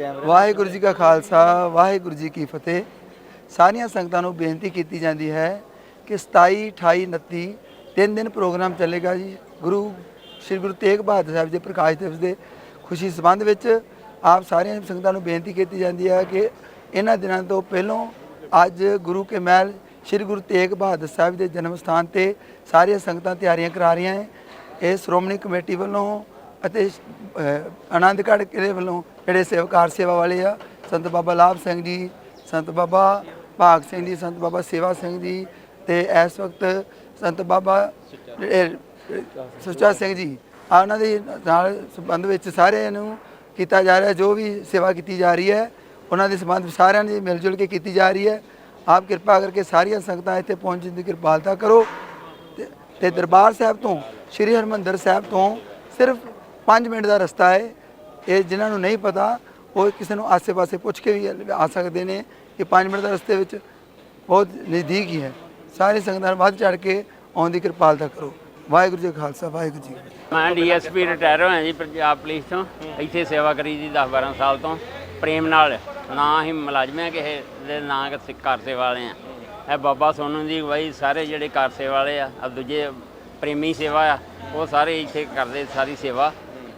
ਵਾਹਿਗੁਰੂ ਜੀ ਕਾ ਖਾਲਸਾ, ਵਾਹਿਗੁਰੂ ਜੀ ਕੀ ਫਤਿਹ। ਸਾਰੀਆਂ ਸੰਗਤਾਂ ਨੂੰ ਬੇਨਤੀ ਕੀਤੀ ਜਾਂਦੀ ਹੈ ਕਿ 27 28 29 ਤਿੰਨ ਦਿਨ ਪ੍ਰੋਗਰਾਮ ਚੱਲੇਗਾ ਜੀ। ਗੁਰੂ, ਸ੍ਰੀ ਗੁਰੂ ਤੇਗ ਬਹਾਦਰ ਸਾਹਿਬ ਜੀ ਦੇ ਪ੍ਰਕਾਸ਼ ਦਿਵਸ ਦੇ ਖੁਸ਼ੀ ਸੰਬੰਧ ਵਿੱਚ ਆਪ ਸਾਰੀਆਂ ਸੰਗਤਾਂ ਨੂੰ ਬੇਨਤੀ ਕੀਤੀ ਜਾਂਦੀ ਹੈ ਕਿ ਇਹਨਾਂ ਦਿਨਾਂ ਤੋਂ ਪਹਿਲਾਂ ਅੱਜ ਗੁਰੂ ਕੇ ਮਹਿਲ, ਸ੍ਰੀ ਗੁਰੂ ਤੇਗ ਬਹਾਦਰ ਸਾਹਿਬ ਦੇ ਜਨਮ ਸਥਾਨ ਤੇ ਸਾਰੀਆਂ ਸੰਗਤਾਂ ਤਿਆਰੀਆਂ ਕਰਾ ਰਹੀਆਂ ਹੈ। ਇਹ ਸ਼੍ਰੋਮਣੀ ਕਮੇਟੀ ਵੱਲੋਂ ਅਤੇ ਆਨੰਦਗੜ੍ਹ ਕਿਲੇ ਵੱਲੋਂ ਜਿਹੜੇ ਸੇਵਕਾਰ ਸੇਵਾ ਵਾਲੇ ਆ ਸੰਤ ਬਾਬਾ ਲਾਭ ਸਿੰਘ ਜੀ ਸੰਤ ਬਾਬਾ ਭਾਗ ਸਿੰਘ ਜੀ ਸੰਤ ਬਾਬਾ ਸੇਵਾ ਸਿੰਘ ਜੀ ਤੇ ਇਸ ਵਕਤ ਸੰਤ ਬਾਬਾ ਇਹ, ਸੁੱਚਾ ਸਿੰਘ ਜੀ ਆ ਉਹਨਾਂ ਦੇ ਨਾਲ ਸੰਬੰਧ ਵਿੱਚ ਸਾਰਿਆਂ ਨੂੰ ਕੀਤਾ ਜਾ ਰਿਹਾ ਜੋ ਵੀ ਸੇਵਾ ਕੀਤੀ ਜਾ ਰਹੀ ਹੈ ਉਹਨਾਂ ਦੇ ਸੰਬੰਧ ਸਾਰਿਆਂ ਦੀ ਮਿਲ ਜੁਲ ਕੇ ਕੀਤੀ ਜਾ ਰਹੀ ਹੈ। ਆਪ ਕਿਰਪਾ ਕਰਕੇ ਸਾਰੀਆਂ ਸੰਗਤਾਂ ਇੱਥੇ ਪਹੁੰਚਣ ਦੀ ਕਿਰਪਾਲਤਾ ਕਰੋ। ਤੇ- ਤੇ ਦਰਬਾਰ ਸਾਹਿਬ ਤੋਂ ਸ੍ਰੀ ਹਰਮੰਦਰ ਸਾਹਿਬ ਤੋਂ ਸਿਰਫ 5 ਮਿੰਟ ਦਾ ਰਸਤਾ ਹੈ। ਇਹ ਜਿਨ੍ਹਾਂ ਨੂੰ ਨਹੀਂ ਪਤਾ, ਉਹ ਕਿਸੇ ਨੂੰ ਆਸੇ-ਪਾਸੇ ਪੁੱਛ ਕੇ ਵੀ ਆ ਸਕਦੇ ਨੇ ਕਿ 5 ਮਿੰਟ ਦਾ ਰਸਤੇ ਵਿੱਚ ਬਹੁਤ ਨਜ਼ਦੀਕ ਹੀ ਹੈ। ਸਾਰੇ ਸੰਗਤਾਂ ਨੂੰ ਵੱਧ ਚੜ ਕੇ ਆਉਣ ਦੀ ਕਿਰਪਾਲਤਾ ਕਰੋ। ਵਾਹਿਗੁਰੂ ਜੀ ਖਾਲਸਾ, ਵਾਹਿਗੁਰੂ ਜੀ ਕੀ ਫਤਿਹ। ਮੈਂ ਡੀਐਸਪੀ ਰਿਟਾਇਰ ਹੋਇਆ ਜੀ, ਪੰਜਾਬ ਪੁਲਿਸ ਤੋਂ। ਇੱਥੇ ਸੇਵਾ ਕਰੀ ਜੀ 10 12 ਸਾਲ ਤੋਂ। ਪ੍ਰੇਮ ਨਾਲ, ਨਾ ਹੀ ਮੁਲਾਜ਼ਮ ਹੈ ਕਿਸੇ ਦੇ, ਨਾਂ ਕਿ ਘਰ ਸੇਵਾ ਵਾਲੇ ਆ। ਇਹ ਬਾਬਾ ਸੋਨੂ ਜੀ ਬਾਈ, ਸਾਰੇ ਜਿਹੜੇ ਘਰ ਸੇਵਾ ਵਾਲੇ ਆ ਦੂਜੇ ਪ੍ਰੇਮੀ ਸੇਵਾ ਆ, ਉਹ ਸਾਰੇ ਇੱਥੇ ਕਰਦੇ ਸਾਰੀ ਸੇਵਾ।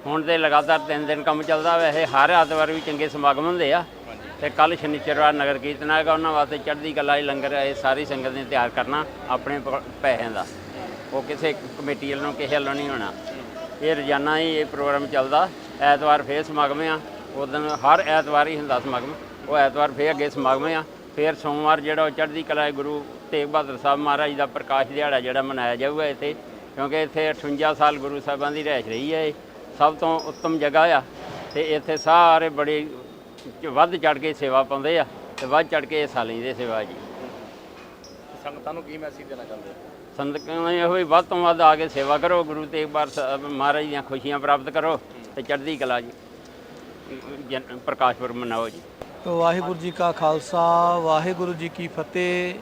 ਹੁਣ ਤੇ ਲਗਾਤਾਰ ਤਿੰਨ ਦਿਨ ਕੰਮ ਚੱਲਦਾ ਵੈਸੇ ਹਰ ਐਤਵਾਰ ਵੀ ਚੰਗੇ ਸਮਾਗਮ ਹੁੰਦੇ ਆ। ਤੇ ਕੱਲ ਸ਼ਨੀਚਰਵਾਰ ਨਗਰ ਕੀਰਤਨ ਹੈਗਾ, ਉਹਨਾਂ ਵਾਸਤੇ ਚੜ੍ਹਦੀ ਕਲਾ ਹੀ ਲੰਗਰ ਇਹ ਸਾਰੀ ਸੰਗਤ ਨੇ ਤਿਆਰ ਕਰਨਾ ਆਪਣੇ ਪ- ਪੈਸਿਆਂ ਦਾ। ਉਹ ਕਿਸੇ ਕਮੇਟੀ ਵੱਲੋਂ, ਕਿਸੇ ਵੱਲੋਂ ਨਹੀਂ ਹੋਣਾ। ਇਹ ਰੋਜ਼ਾਨਾ ਹੀ ਇਹ ਪ੍ਰੋਗਰਾਮ ਚੱਲਦਾ, ਐਤਵਾਰ ਫੇਰ ਸਮਾਗਮ ਆ ਉਦੋਂ ਹਰ ਐਤਵਾਰ ਹੀ ਹੁੰਦਾ ਸਮਾਗਮ। ਉਹ ਐਤਵਾਰ ਫੇਰ ਅੱਗੇ ਸਮਾਗਮ ਆ, ਫੇਰ ਸੋਮਵਾਰ ਜਿਹੜਾ ਉਹ ਚੜ੍ਹਦੀ ਕਲਾ ਹੈ, ਗੁਰੂ ਤੇਗ ਬਹਾਦਰ ਸਾਹਿਬ ਮਹਾਰਾਜ ਦਾ ਪ੍ਰਕਾਸ਼ ਦਿਹਾੜਾ ਜਿਹੜਾ ਮਨਾਇਆ ਜਾਊਗਾ ਇੱਥੇ, ਕਿਉਂਕਿ ਇੱਥੇ 58 ਸਾਲ ਗੁਰੂ ਸਾਹਿਬਾਂ ਦੀ ਰਹਿਸ਼ ਰਹੀ ਹੈ ਇਹ। ਸਭ ਤੋਂ ਉੱਤਮ ਜਗ੍ਹਾ ਆ ਤੇ ਇੱਥੇ ਸਾਰੇ ਬੜੇ ਵੱਧ ਚੜ ਕੇ ਸੇਵਾ ਪਾਉਂਦੇ ਆ ਤੇ ਵੱਧ ਚੜ ਕੇ ਹਿੱਸਾ ਲੈਂਦੇ ਸੇਵਾ ਜੀ। ਸੰਗਤਾਂ ਨੂੰ ਕੀ ਮੈਸੇਜ ਦੇਣਾ ਚਾਹੁੰਦੇ ਹੋ ਸੰਗਤਾਂ ਨੂੰ ਇਹੋ ਹੀ ਵੱਧ ਤੋਂ ਵੱਧ ਆ ਕੇ ਸੇਵਾ ਕਰੋ ਗੁਰੂ ਤੇਗ ਬਹਾਦਰ ਸਾਹਿਬ ਮਹਾਰਾਜ ਦੀਆਂ ਖੁਸ਼ੀਆਂ ਪ੍ਰਾਪਤ ਕਰੋ ਤੇ ਚੜ੍ਹਦੀ ਕਲਾ ਜੀ। ਪ੍ਰਕਾਸ਼ ਪੁਰਬ ਮਨਾਓ ਜੀ। ਵਾਹਿਗੁਰੂ ਜੀ ਕਾ ਖਾਲਸਾ ਵਾਹਿਗੁਰੂ ਜੀ ਕੀ ਫਤਿਹ।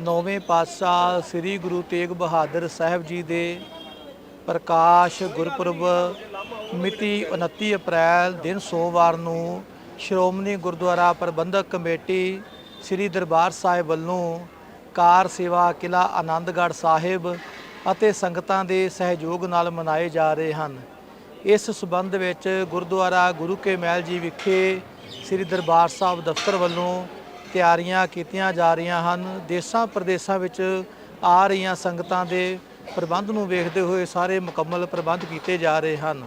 ਨੌਵੇਂ ਪਾਤਸ਼ਾਹ ਸ੍ਰੀ ਗੁਰੂ ਤੇਗ ਬਹਾਦਰ ਸਾਹਿਬ ਜੀ ਦੇ ਪ੍ਰਕਾਸ਼ ਗੁਰਪੁਰਬ ਮਿਤੀ 29 ਅਪ੍ਰੈਲ ਦਿਨ ਸੋਮਵਾਰ ਨੂੰ ਸ਼੍ਰੋਮਣੀ ਗੁਰਦੁਆਰਾ ਪ੍ਰਬੰਧਕ ਕਮੇਟੀ ਸ੍ਰੀ ਦਰਬਾਰ ਸਾਹਿਬ ਵੱਲੋਂ ਕਾਰ ਸੇਵਾ ਕਿਲਾ ਆਨੰਦਗੜ੍ਹ ਸਾਹਿਬ ਅਤੇ ਸੰਗਤਾਂ ਦੇ ਸਹਿਯੋਗ ਨਾਲ ਮਨਾਏ ਜਾ ਰਹੇ ਹਨ। ਇਸ ਸਬੰਧ ਵਿੱਚ ਗੁਰਦੁਆਰਾ ਗੁਰੂ ਕੇ ਮਹਿਲ ਜੀ ਵਿਖੇ ਸ੍ਰੀ ਦਰਬਾਰ ਸਾਹਿਬ ਦਫ਼ਤਰ ਵੱਲੋਂ ਤਿਆਰੀਆਂ ਕੀਤੀਆਂ ਜਾ ਰਹੀਆਂ ਹਨ। ਦੇਸ਼ਾਂ ਪ੍ਰਦੇਸ਼ਾਂ ਵਿੱਚ ਆ ਰਹੀਆਂ ਸੰਗਤਾਂ ਦੇ ਪ੍ਰਬੰਧ ਨੂੰ ਵੇਖਦੇ ਹੋਏ ਸਾਰੇ ਮੁਕੰਮਲ ਪ੍ਰਬੰਧ ਕੀਤੇ ਜਾ ਰਹੇ ਹਨ।